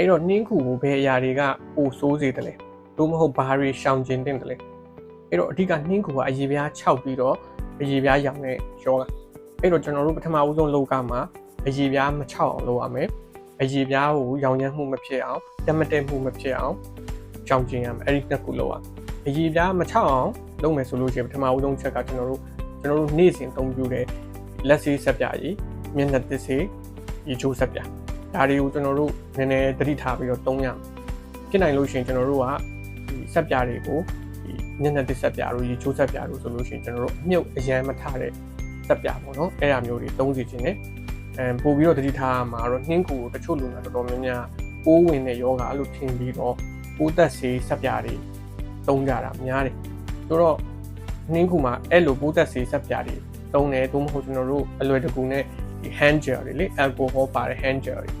အဲ့တော့နှင်းခုကိုဘယ်အရာတွေကပိုဆိုးစေတယ်လဲတို့မဟုတ်ဘာတွေရှောင်ကျင်တင်တယ်လဲအဲ့တော့အဓိကနှင်းခုကအရေပြား6ပြီးတော့အရေပြားရောင်တဲ့ယောဂအဲ့တော့ကျွန်တော်တို့ပထမဦးဆုံးလောကမှာအရေပြားမ6အောင်လုပ်ရမယ်အရေပြားကိုရောင်ရမ်းမှုမဖြစ်အောင်တက်မတက်မှုမဖြစ်အောင်ရှောင်ကျင်ရမယ်အဲ့ဒီနှစ်ခုလုပ်ရအရေပြားမ6အောင်လုပ်မယ်ဆိုလို့ရှိရင်ပထမဦးဆုံးချက်ကကျွန်တော်တို့ကျွန်တော်တို့နေ့စဉ်အသုံးပြုတဲ့လက်ဆေးဆက်ပြရည်မျက်နှာသစ်ဆေးရေချိုးဆက်ပြ ဒါတွေကိုကျွန်တော်တို့နည်းနည်းသတိထားပြီးတော့သုံးရမယ်ဖြစ်နိုင်လို့ရှိရင်ကျွန်တော်တို့ကဒီဆက်ပြတွေကိုဒီမျက်နှာသစ်ဆက်ပြတို့ရေချိုးဆက်ပြတို့ဆိုလို့ရှိရင်ကျွန်တော်တို့အမြုပ်အရန်မထားတဲ့ဆက်ပြပေါ့နော်အဲ့ဒါမျိုးတွေသုံးစီခြင်းနဲ့အဲပို့ပြီးတော့သတိထားရမှာတော့နှင်းကူကိုတချို့လူနာတော်တော်များများပိုးဝင်တဲ့ယောဂအဲ့လိုထင်ပြီးတော့ပိုးသက်ဆေးဆက်ပြတွေသုံးကြတာများတယ်ဆိုတော့နှင်းကူမှာအဲ့လိုပိုးသက်ဆေးဆက်ပြတွေသုံးတယ်သို့မဟုတ်ကျွန်တော်တို့အလွယ်တကူနဲ့ဒီ hand gel တွေလေ alcohol ပါတဲ့ hand gel တွေ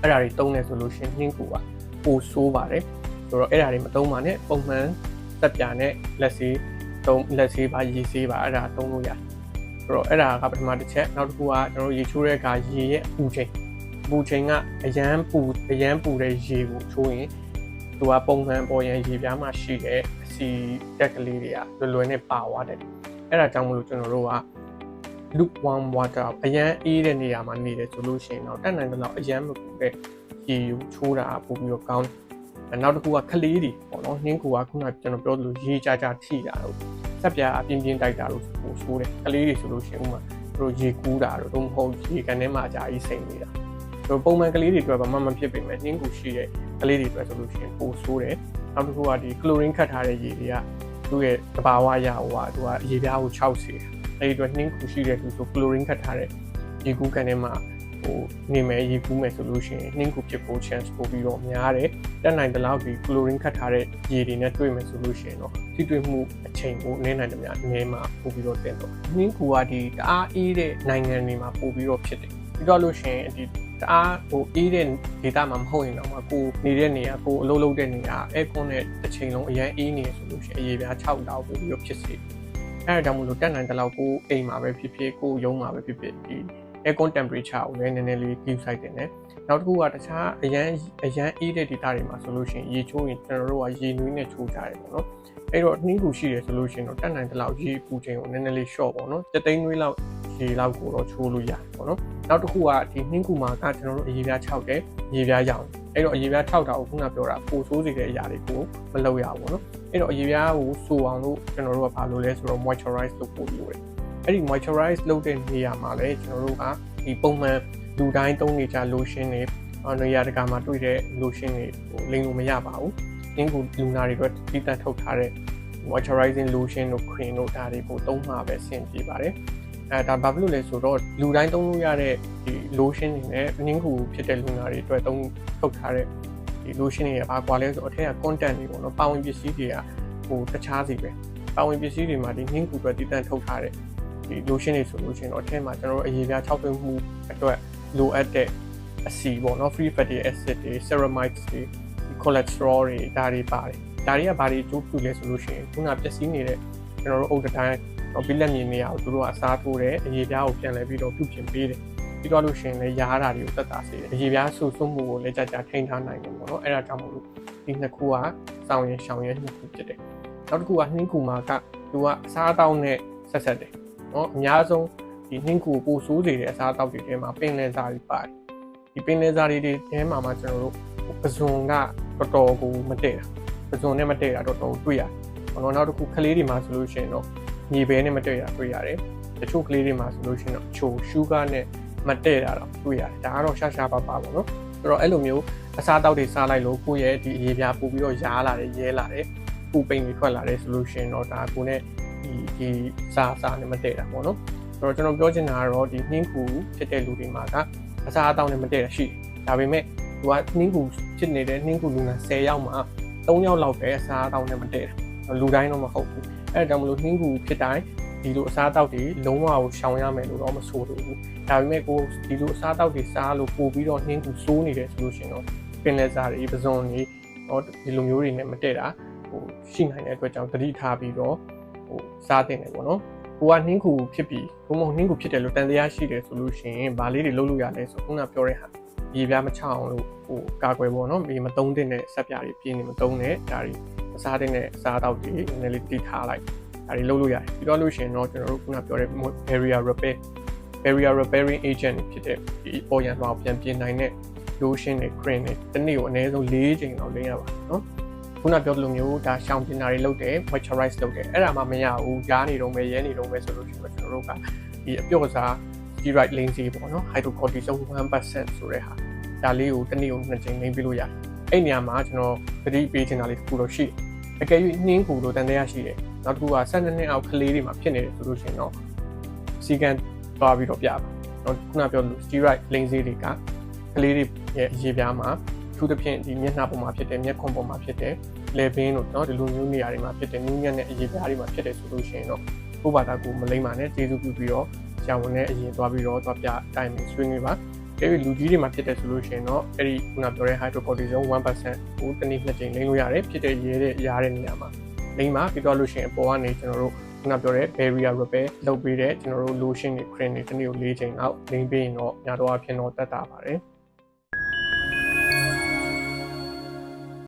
အဲ့ဒါတွေသုံးတယ်ဆိုလို့ရှိရင်နှင်းကူကပိုဆိုးပါတယ်ဆိုတော့အဲ့ဒါတွေမသုံးပါနဲ့ပုံမှန်သက်ပြနဲ့လက်ဆေးသုံးလက်ဆေးပါရေဆေးပါအဲ့ဒါသုံးလို့ရတယ်ဆိုတော့အဲ့ဒါကပထမတစ်ချက်နောက်တစ်ခုကကျွန်တော်တို့ရေချိုးတဲ့အခါရေရဲ့အပူချိန်အပူချိန်ကအရန်ပူအရန်ပူတဲ့ရေကိုချိုးရင်သူကပုံမှန်ပေါ်ရင်ရေပြားမှာရှိတဲ့အစီတက်ကလေးတွေကလွယ်လွယ်နဲ့ပါသွားတယ်အဲ့ဒါကြောင့်မလို့ကျွန်တော်တို့က lukewarm water အရန်အေးတဲ့နေရာမှာနေတယ်ဆိုလို့ရှိရင်တော့တက်နိုင်တဲ့လောက်အရန်မပူတဲ့ရေကိုချိုးတာပို့ပြီးတော့ကောင်းတယ်နောက်တစ်ခုကခလေးတွေပေါ့နော်နှင်းကူကခုနကကျွန်တော်ပြောသလိုရေကြကြထိတာတို့ဆက်ပြာအပြင်းပြင်းတိုက်တာတို့ပိုဆိုးတယ်ခလေးတွေဆိုလို့ရှိရင်ဥမာတို့ရေကူးတာတို့တော့မဟုတ်ရေကန်ထဲမှာအကြာကြီးစိမ့်နေတာတို့ပုံမှန်ကလေးတွေအတွက်ဘာမှမဖြစ်ပေမဲ့နှင်းကူရှိတဲ့ကလေးတွေအတွက်ဆိုလို့ရှိရင်ပိုဆိုးတယ်နောက်တစ်ခုကဒီကလိုရင်းခတ်ထားတဲ့ရေတွေကသူ့ရဲ့တဘာဝရဟိုကသူကရေပြားကို6စီတယ် အဲဒီအတွက်နှင်းခုရှိတဲ့သူဆိုကလိုရင်းခတ်ထားတဲ့ရေကူးကန်ထဲမှာဟိုနေမယ်ရေကူးမယ်ဆိုလို့ရှိရင်နှင်းခုဖြစ်ဖို့ chance ပိုပြီးတော့များတယ်တက်နိုင်တဲ့လောက်ဒီကလိုရင်းခတ်ထားတဲ့ရေတွေနဲ့တွေ့မယ်ဆိုလို့ရှိရင်တော့ထိတွေ့မှုအချိန်ကိုနည်းနိုင်တယ်များအနည်းမှပိုပြီးတော့တင်တော့နှင်းခုကဒီတအားအေးတဲ့နိုင်ငံတွေမှာပိုပြီးတော့ဖြစ်တယ်ပြီးတော့လို့ရှိရင်ဒီတအားဟိုအေးတဲ့ဒေတာမှာမဟုတ်ရင်တော့မှကိုနေတဲ့နေရာကိုအလုပ်လုပ်တဲ့နေရာအဲကွန်နဲ့တစ်ချိန်လုံးအရင်အေးနေဆိုလို့ရှိရင်အရေးပြား6တောက်ပို့ပြီးတော့ဖြစ်စေတယ် အဲ့ဒါကြောင့်မလို့တက်နိုင်တဲ့လောက်ကိုအိမ်မှာပဲဖြစ်ဖြစ်ကိုရုံးမှာပဲဖြစ်ဖြစ်ဒီ aircon temperature ကိုလည်းနည်းနည်းလေး keep side တင်တယ်နောက်တစ်ခုကတခြားအရန်အရန်အေးတဲ့ data တွေမှာဆိုလို့ရှိရင်ရေချိုးရင်ကျွန်တော်တို့ကရေနွေးနဲ့ချိုးကြတယ်ပေါ့နော်အဲ့တော့နှင်းကူရှိတယ်ဆိုလို့ရှိရင်တော့တက်နိုင်တဲ့လောက်ရေပူချိန်ကိုနည်းနည်းလေး short ပေါ့နော်တသိန်းနွေးလောက်ရေလောက်ကိုတော့ချိုးလို့ရတယ်ပေါ့နော်နောက်တစ်ခုကဒီနှင်းကူမှာကကျွန်တော်တို့အရေပြား6တယ်ရေပြားရောင် အဲ့တော့အရေပြား6တာကိုခုနပြောတာပိုဆိုးစေတဲ့အရာတွေကိုမလုပ်ရဘူးပေါ့နော်အဲ့တော့အရေပြားကိုစိုးအောင်လို့ကျွန်တော်တို့ကဘာလုပ်လဲဆိုတော့ moisturize လုပ်ဖို့လိုတယ်အဲ့ဒီ moisturize လုပ်တဲ့နေရာမှာလည်းကျွန်တော်တို့ကဒီပုံမှန်လူတိုင်းသုံးနေကြ lotion တွေနေရာတကာမှာတွေ့တဲ့ lotion တွေဟိုလိမ်လို့မရပါဘူး။အင်းကူလူနာတွေအတွက်တိတတ်ထုတ်ထားတဲ့ moisturizing lotion တို့ cream တို့ဒါတွေကိုသုံးမှပဲဆင်ပြေပါတယ်။ အဲဒါဘာဖြစ်လို့လဲဆိုတော့လူတိုင်းသုံးလို့ရတဲ့ဒီ lotion တွေနဲ့အင်းကူဖြစ်တဲ့လူနာတွေအတွက်သုံးထုတ်ထားတဲ့ဒီ lotion တွေကဘာကွာလဲဆိုတော့အထက်က content တွေပေါ့နော်။ပါဝင်ပစ္စည်းတွေကဟိုတခြားစီပဲ။ပါဝင်ပစ္စည်းတွေမှာဒီနှင်းကူအတွက်တိတတ်ထုတ်ထားတဲ့ဒီ lotion တွေဆိုလို့ရှိရင်တော့အထက်မှာကျွန်တော်တို့အရေးပြား6သွင်းမှုအတွက်လိုအပ်တဲ့အစီပေါ့နော် free fatty acid တွေ ceramides တွေ cholesterol တွေဒါတွေပါတယ်ဒါတွေကဘာတွေကျိုးပြုလဲဆိုလို့ရှိရင်ခုနပျက်စီးနေတဲ့ကျွန်တော်တို့အုတ်တိုင်းတော့ ဘိလက်မြင်နေရအောင်သူတို့ကအစားထိုးတယ်အရေးပြားကိုပြန်လဲပြီးတော့ပြုပြင်ပေးတယ်ပြီးတော့လို့ရှိရင်လည်းရားတာတွေကိုသက်သာစေတယ်အရေးပြားဆူဆွမှုကိုလည်းကြာကြာထိန်းထားနိုင်တယ်ပေါ့နော်အဲ့ဒါကြောင့်မို့လို့ဒီနှစ်ခုကစောင်းရင်ရှောင်းရင်နှစ်ခုဖြစ်တယ်နောက်တစ်ခုကနှင်းကူမာကသူကအစားအသောက်နဲ့ဆက်ဆက်တယ်နော်အများဆုံးဒီနှင်းကူပိုဆိုးစေတဲ့အစားအသောက်တွေထဲမှာပင်လယ်စားတွေပါတယ်ဒီပင်လယ်စားတွေထဲမှာမှကျွန်တော်တို့ပဇွန်ကတော်တော်ကိုမတည့်တာပဇွန်နဲ့မတည့်တာတော်တော်တွေ့ရတယ်။ ဘောနောက်တစ်ခုကလေးတွေမှာဆိုလို့ရှိရင်တော့ညီဘဲနဲ့မတည့်တာတွေ့ရတယ်။တချို့ကလေးတွေမှာဆိုလို့ရှိရင်တော့ချိုရှူဂါနဲ့မတည့်တာတော့တွေ့ရတယ်။ဒါကတော့ရှာရှာပါပါပေါ့နော်။ဆိုတော့အဲ့လိုမျိုးအစားတောက်တွေစားလိုက်လို့ကိုယ့်ရဲ့ဒီအရေးပြားပို့ပြီးတော့ရားလာတယ်ရဲလာတယ်။ပူပိန်တွေထွက်လာတယ်ဆိုလို့ရှိရင်တော့ဒါကိုနဲ့ဒီဒီစားစားနဲ့မတည့်တာပေါ့နော်။ဆိုတော့ကျွန်တော်ပြောချင်တာကတော့ဒီနှင်းကူဖြစ်တဲ့လူတွေမှာကအစားအသောက်နဲ့မတည့်တာရှိတယ်။ဒါပေမဲ့သူကနှင်းကူဖြစ်နေတဲ့နှင်းကူလူနာ10ယောက်မှာ3ယောက်လောက်ပဲအစားအသောက်နဲ့မတည့်တာ လူတိုင်းတော့မဟုတ်ဘူးအဲဒါကြောင့်မလို့နှင်းကူဖြစ်တိုင်းဒီလိုအစားအသောက်တွေလုံးဝကိုရှောင်ရမယ်လို့တော့မဆိုလို့ဘူးဒါပေမဲ့ကိုဒီလိုအစားအသောက်တွေစားလို့ပို့ပြီးတော့နှင်းကူစိုးနေတယ်ဆိုလို့ရှိရင်တော့ပင်လယ်စားတွေပဇွန်တွေဟောဒီလိုမျိုးတွေနဲ့မတည့်တာဟိုရှိနိုင်တဲ့အတွက်ကြောင့်သတိထားပြီးတော့ဟိုစားတင်တယ်ပေါ့နော်ကိုကနှင်းကူဖြစ်ပြီးဘုံမနှင်းကူဖြစ်တယ်လို့တန်တရားရှိတယ်ဆိုလို့ရှိရင်ဗာလေးတွေလုပ်လို့ရလဲဆိုခုနပြောတဲ့ဟာရေပြားမချအောင်လို့ဟိုကာကွယ်ပေါ့နော်ဒီမသုံးတဲ့နဲ့ဆက်ပြားတွေပြင်းနေမသုံးနဲ့ဒါတွေ မစားတဲ့နဲ့စားတော့ဒီနည်းနည်းလေးတိထားလိုက်ဒါတွေလုပ်လို့ရတယ်ပြီးတော့လို့ရှိရင်တော့ကျွန်တော်တို့ခုနပြောတဲ့ barrier repair barrier repairing agent ဖြစ်တဲ့ဒီပေါ်ရန်တော့ပြန်ပြင်နိုင်တဲ့ lotion တွေ cream တွေတစ်နေ့ကိုအနည်းဆုံး၄ချိန်တော့လင်းရပါနော်ခုနပြောသလိုမျိုးဒါရှောင်ကျင်တာတွေလုပ်တယ် moisturize လုပ်တယ်အဲ့ဒါမှမရဘူးရားနေတော့မယ်ရဲနေတော့မယ်ဆိုလို့ရှိရင်ကျွန်တော်တို့ကဒီအပြော့စား steroid lazy ပေါ့နော် hydrocortisone 1%ဆိုတဲ့ဟာဒါလေးကိုတစ်နေ့ကိုနှစ်ချိန်လိမ့်ပြလို့ရတယ်အဲ့နေရာမှာကျွန်တော်သတိပေးချင်တာလေးတစ်ခုတော့ရှိတယ် အကယ်၍နှင်းကူလို့တန်တရားရှိတယ်နောက်တစ်ခုက12နှစ်အောက်ကလေးတွေမှာဖြစ်နေတယ်ဆိုလို့ရှိရင်တော့စီကံသွားပြီးတော့ပြပါတော့ခုနပြောလို့ steroid lazy တွေကကလေးတွေရဲ့အရေးပြားမှာထူးသဖြင့်ဒီမျက်နှာပေါ်မှာဖြစ်တယ်မျက်ခုံးပေါ်မှာဖြစ်တယ်လေဘင်းတို့เนาะဒီလိုမျိုးနေရာတွေမှာဖြစ်တယ်နူးညံ့တဲ့အရေးပြားတွေမှာဖြစ်တယ်ဆိုလို့ရှိရင်တော့ကိုယ့်ဘာသာကိုမလိမ့်ပါနဲ့ကျေးဇူးပြုပြီးတော့ဆရာဝန်နဲ့အရင်သွားပြီးတော့သွားပြတိုင်ပင်ဆွေးနွေးပါ အဲ့ဒီလူကြီးတွေမှာဖြစ်တယ်ဆိုလို့ရှိရင်တော့အဲ့ဒီခုနပြောတဲ့ hydrocortisone 1%ကိုတစ်နည်းနှစ်ကြိမ်လိမ့်လို့ရတယ်ဖြစ်တဲ့ရေးတဲ့ရားတဲ့နေရာမှာလိမ့်ပါပြီးတော့လို့ရှိရင်အပေါ်ကနေကျွန်တော်တို့ခုနပြောတဲ့ barrier repair လုပ်ပေးတဲ့ကျွန်တော်တို့ lotion တွေ cream တွေတစ်နေ့ကို၄ချိန်လောက်လိမ့်ပေးရင်တော့ညတော့အဖြစ်တော့တက်တာပါတယ်